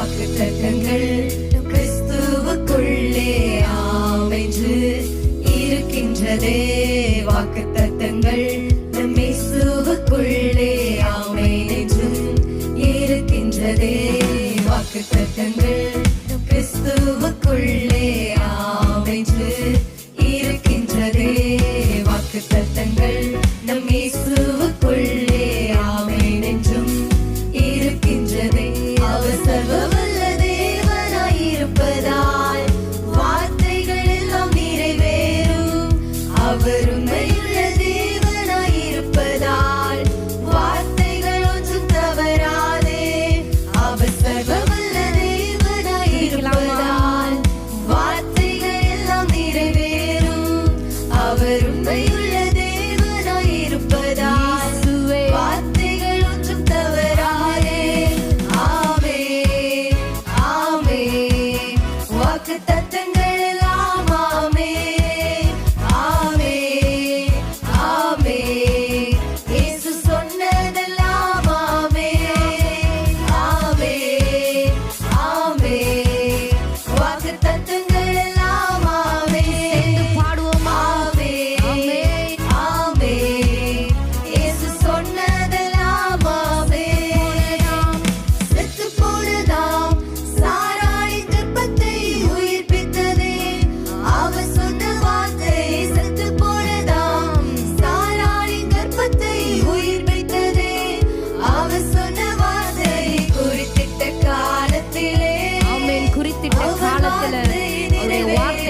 வாக்கு தத்தங்கள் கிறிஸ்துவுக்குள்ளே அமைஞ்சு இருக்கின்றதே. வாக்கு தத்தங்கள் இயேசுவுக்குள்ளே ஆமை நெஞ்சும் இருக்கின்றதே. வாக்கு தத்தங்கள் அவர்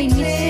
they need